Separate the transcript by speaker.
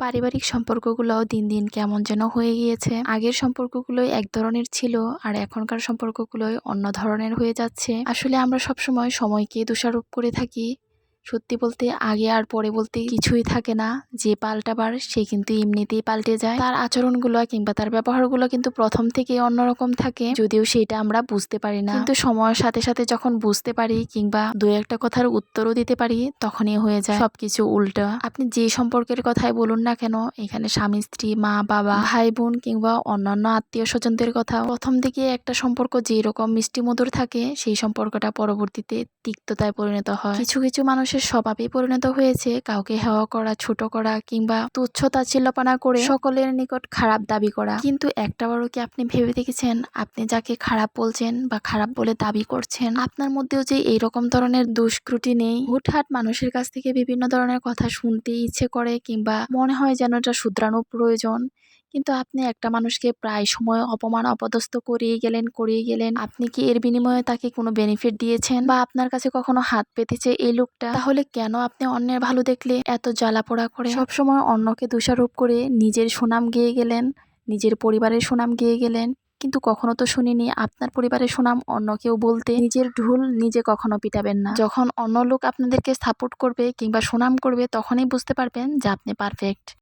Speaker 1: পারিবারিক সম্পর্কগুলো দিন দিন কেমন যেন হয়ে গিয়েছে। আগের সম্পর্কগুলোই এক ধরনের ছিল, আর এখনকার সম্পর্কগুলোই অন্য ধরনের হয়ে যাচ্ছে। আসলে আমরা সবসময় সময়কে দোষারোপ করে থাকি সত্যি বলতে আগে আর পরে বলতে কিছুই থাকে না। যে পাল্টাবার, সে কিন্তু এমনিতেই পাল্টে যায়। তার আচরণগুলো কিংবা তার ব্যবহারগুলো কিন্তু প্রথম থেকে অন্যরকম থাকে, যদিও সেটা আমরা বুঝতে পারি না। কিন্তু সময়ের সাথে সাথে যখন বুঝতে পারি কিংবা দু একটা কথার উত্তরও দিতে পারি, তখনই হয়ে যায় সবকিছু উল্টা। আপনি যে সম্পর্কের কথাই বলুন না কেন, এখানে স্বামী, স্ত্রী, মা, বাবা, ভাই, বোন কিংবা অন্যান্য আত্মীয় স্বজনদের কথা, প্রথম দিকে একটা সম্পর্ক যেরকম মিষ্টি মধুর থাকে, সেই সম্পর্কটা পরবর্তীতে তিক্ততায় পরিণত হয়। কিছু কিছু মানুষের স্বভাবে পরিণত হয়েছে। কাউকে হেওয়া করা, ছোট করা কিংবা তুচ্ছ তাচ্ছিল্যপনা করে সকলের নিকট খারাপ দাবি করা। কিন্তু একটা একটাবারও কি আপনি ভেবে দেখেছেন? আপনি যাকে খারাপ বলছেন বা খারাপ বলে দাবি করছেন, আপনার মধ্যেও যে এইরকম ধরনের দুষ্কৃতি নেই? হুটহাট মানুষের কাছ থেকে বিভিন্ন ধরনের কথা শুনতে ইচ্ছে করে কিংবা মনে হয় যেন এটা শুধরানো প্রয়োজন। কিন্তু আপনি একটা মানুষকে প্রায় সময় অপমান, অপদস্থ করিয়ে গেলেন করিয়ে গেলেন। আপনি কি এর বিনিময়ে তাকে কোনো বেনিফিট দিয়েছেন? বা আপনার কাছে কখনো হাত পেতেছে এই লোকটা? তাহলে কেন আপনি অন্যের ভালো দেখলে এত জ্বালাপোড়া করে? সবসময় অন্যকে দোষারোপ করে নিজের সুনাম গেয়ে গেলেন, নিজের পরিবারের সুনাম গেয়ে গেলেন। কিন্তু কখনো তো শুনিনি আপনার পরিবারের সুনাম অন্য কেউ বলতে। নিজের ঢুল নিজে কখনো পিটাবেন না। যখন অন্য লোক আপনাদেরকে সাপোর্ট করবে কিংবা সুনাম করবে, তখনই বুঝতে পারবেন যে আপনি পারফেক্ট